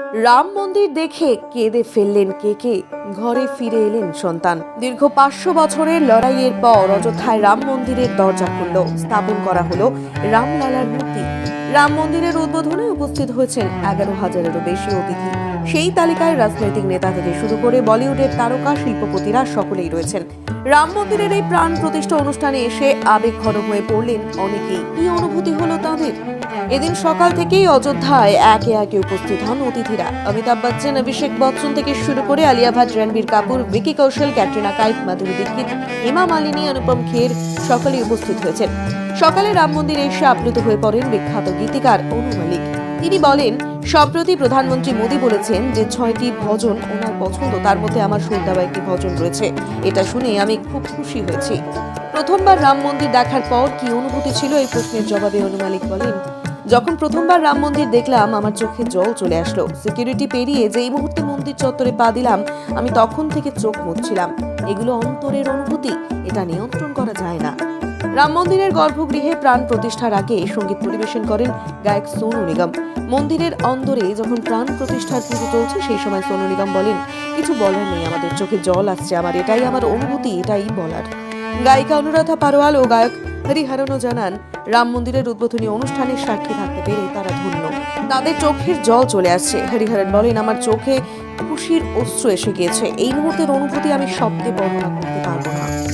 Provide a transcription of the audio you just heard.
রাম মন্দির দেখে কেঁদে ফেললেন কে কে? ঘরে ফিরে এলেন সন্তান। দীর্ঘ পাঁচশো বছরের লড়াইয়ের পর অযোধ্যায় রাম মন্দিরের দরজা খুলল, স্থাপন করা হলো রামলালার মূর্তি। রাম মন্দিরের উদ্বোধনে উপস্থিত হয়েছেন এগারো হাজারেরও বেশি অতিথি। সেই তালিকায় রাজনৈতিক নেতা থেকে শুরু করে বলিউডের তারকা শিল্পপতিরা সকলেই রয়েছেন। রাম মন্দিরের এই প্রাণ প্রতিষ্ঠা অনুষ্ঠানে এসে আবেগ আবেগঘন হয়ে পড়লেন অনেকেই। কি অনুভূতি হলো তাদের? এদিন সকাল থেকেই অযোধ্যায় একে একে উপস্থিত হন অতিথিরা। অমিতাভ বচ্চন, অভিষেক বচ্চন থেকে শুরু করে আলিয়া ভাট, রণবীর কাপুর, ভিকি কৌশল, ক্যাটরিনা কাইফ, মাধুরী দীক্ষিত, হেমা মালিনী, অনুপম খের সকলেই উপস্থিত হয়েছেন। সকালে রাম মন্দিরে এসে আপ্লুত হয়ে পড়েন বিখ্যাত গীতিকার অনু মালিক। তিনি বলেন, সম্প্রতি প্রধানমন্ত্রী মোদী বলেছেন যে ছয়টি ভজন ওনার পছন্দ, তার মধ্যে আমার দেওয়া একটি ভজন রয়েছে। এটা শুনে আমি খুব খুশি হয়েছি। প্রথমবার রাম মন্দির দেখার পর কি অনুভূতি ছিল এই প্রশ্নের জবাবে অনু মালিক বলেন যখন প্রথমবার রাম মন্দির দেখলাম, আমার চোখে জল চলে আসলো। সিকিউরিটি পেরিয়ে যেই মুহূর্তে মন্দির চত্বরে পা দিলাম, আমি তখন থেকে চোখ মুছছিলাম। এগুলো অন্তরের অনুভূতি, এটা নিয়ন্ত্রণ করা যায় না। রাম মন্দিরের গর্ভগৃহে প্রাণ প্রতিষ্ঠার আগে সংগীত পরিবেশন করেন গায়ক সোনু নিগম। মন্দিরের অন্দরে যখন প্রাণ প্রতিষ্ঠার পুজো চলছে, সেই সময় সোনু নিগম বলেন, কিছু বলার নেই, আমাদের চোখে জল আসছে, আমার এটাই আমার অনুভূতি, এটাই বলার। গায়িকা অনুরাধা পারোয়াল ও গায়ক হরিহরণও জানান, রাম মন্দিরের উদ্বোধনী অনুষ্ঠানের সাক্ষী থাকতে পেরে তারা ধন্য। তাদের চোখের জল চলে আসছে। হরিহরণ বলেন, আমার চোখে খুশির অশ্রু এসে গিয়েছে। এই মুহূর্তের অনুভূতি আমি শব্দে বর্ণনা করতে পারব না।